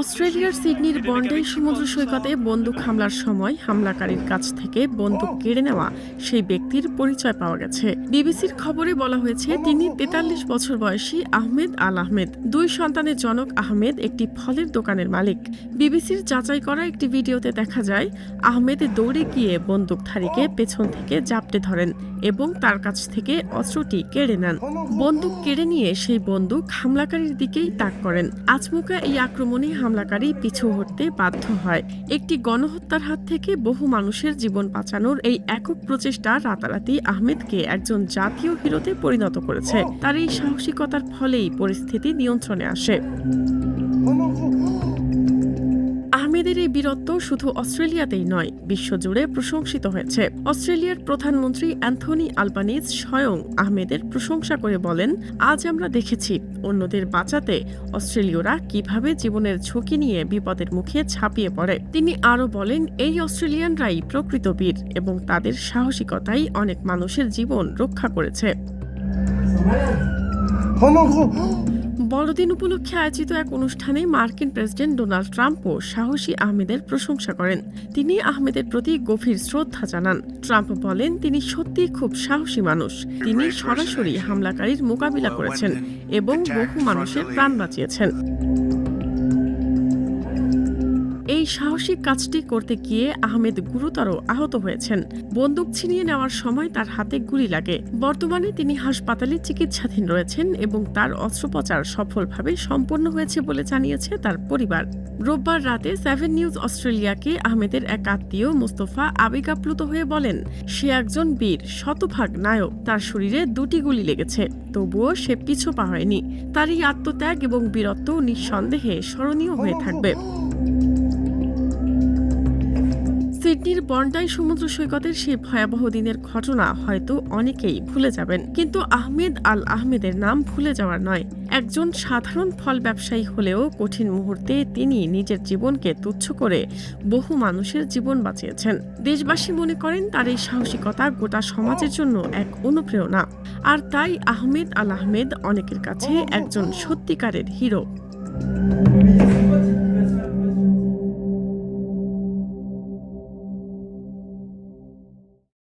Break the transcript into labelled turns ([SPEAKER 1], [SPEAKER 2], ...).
[SPEAKER 1] অস্ট্রেলিয়ার সিডনির বন্ডাই সমুদ্র সৈকতে বন্দুক হামলার সময় হামলাকারীর কাছ থেকে বন্দুক কেড়ে নেওয়া সেই ব্যক্তির পরিচয় পাওয়া গেছে। বিবিসির খবরে বলা হয়েছে, তিনি তেতাল্লিশ বছর বয়সী আহমেদ আল আহমেদ। দুই সন্তানের জনক আহমেদ একটি ফলের দোকানের মালিক। বিবিসির যাচাই করা একটি ভিডিওতে দেখা যায়, আহমেদ দৌড়ে গিয়ে বন্দুকধারীকে পেছন থেকে জাপটে ধরেন এবং তার কাছ থেকে অস্ত্রটি কেড়ে নেন। বন্দুক কেড়ে নিয়ে সেই বন্দুক হামলাকারীর দিকেই তাক করেন। আচমকা এই আক্রমণে হামলাকারী পিছু হটতে বাধ্য হয়। একটি গণহত্যার হাত থেকে বহু মানুষের জীবন বাঁচানোর এই একক প্রচেষ্টা রাতারাতি আহমেদকে একজন জাতীয় হিরোতে পরিণত করেছে। তার এই সাহসিকতার ফলেই পরিস্থিতি নিয়ন্ত্রণে আসে। আহমেদের এই বীরত্ব শুধু অস্ট্রেলিয়াতেই নয়, বিশ্বজুড়ে প্রশংসিত হয়েছে। অস্ট্রেলিয়ার প্রধানমন্ত্রী অ্যান্থনি আলবানিজ স্বয়ং আহমেদের প্রশংসা করে বলেন, আজ আমরা দেখেছি অন্যদের বাঁচাতে অস্ট্রেলীয়রা কীভাবে জীবনের ঝুঁকি নিয়ে বিপদের মুখে ছাপিয়ে পড়ে। তিনি আরও বলেন, এই অস্ট্রেলিয়ানরাই প্রকৃত বীর এবং তাদের সাহসিকতাই অনেক মানুষের জীবন রক্ষা করেছে। বড়দিন উপলক্ষে আয়োজিত এক অনুষ্ঠানে মার্কিন প্রেসিডেন্ট ডোনাল্ড ট্রাম্পও সাহসী আহমেদের প্রশংসা করেন। তিনি আহমেদের প্রতি গভীর শ্রদ্ধা জানান। ট্রাম্প বলেন, তিনি সত্যি খুব সাহসী মানুষ। তিনি সরাসরি হামলাকারীর মোকাবিলা করেছেন এবং বহু মানুষের প্রাণ বাঁচিয়েছেন। এই সাহসিক কাজটি করতে গিয়ে আহমেদ গুরুতর আহত হয়েছেন। বন্দুক ছিনিয়ে নেওয়ার সময় তার হাতে গুলি লাগে। বর্তমানে তিনি হাসপাতালে চিকিৎসাধীন রয়েছেন এবং তার অস্ত্রোপচার সফলভাবে সম্পন্ন হয়েছে বলে জানিয়েছে তার পরিবার। রোববার রাতে সেভেন নিউজ অস্ট্রেলিয়াকে আহমেদের এক আত্মীয় মুস্তফা আবেগাপ্লুত হয়ে বলেন, সে একজন বীর, শতভাগ নায়ক। তার শরীরে দুটি গুলি লেগেছে। তবুও সে পিছু পা হয়নি তার এই আত্মত্যাগ এবং বীরত্ব নিঃসন্দেহে স্মরণীয় হয়ে থাকবে। সিডনির বন্ডাই সমুদ্র সৈকতের সেই ভয়াবহ দিনের ঘটনা হয়তো অনেকেই ভুলে যাবেন। কিন্তু আহমেদ আল আহমেদের নাম ভুলে যাওয়ার নয়। একজন সাধারণ ফল ব্যবসায়ী হলেও কঠিন মুহূর্তে তিনি নিজের জীবনকে তুচ্ছ করে বহু মানুষের জীবন বাঁচিয়েছেন। দেশবাসী মনে করেন তার এই সাহসিকতা গোটা সমাজের জন্য এক অনুপ্রেরণা। আর তাই আহমেদ আল আহমেদ অনেকের কাছে একজন সত্যিকারের হিরো।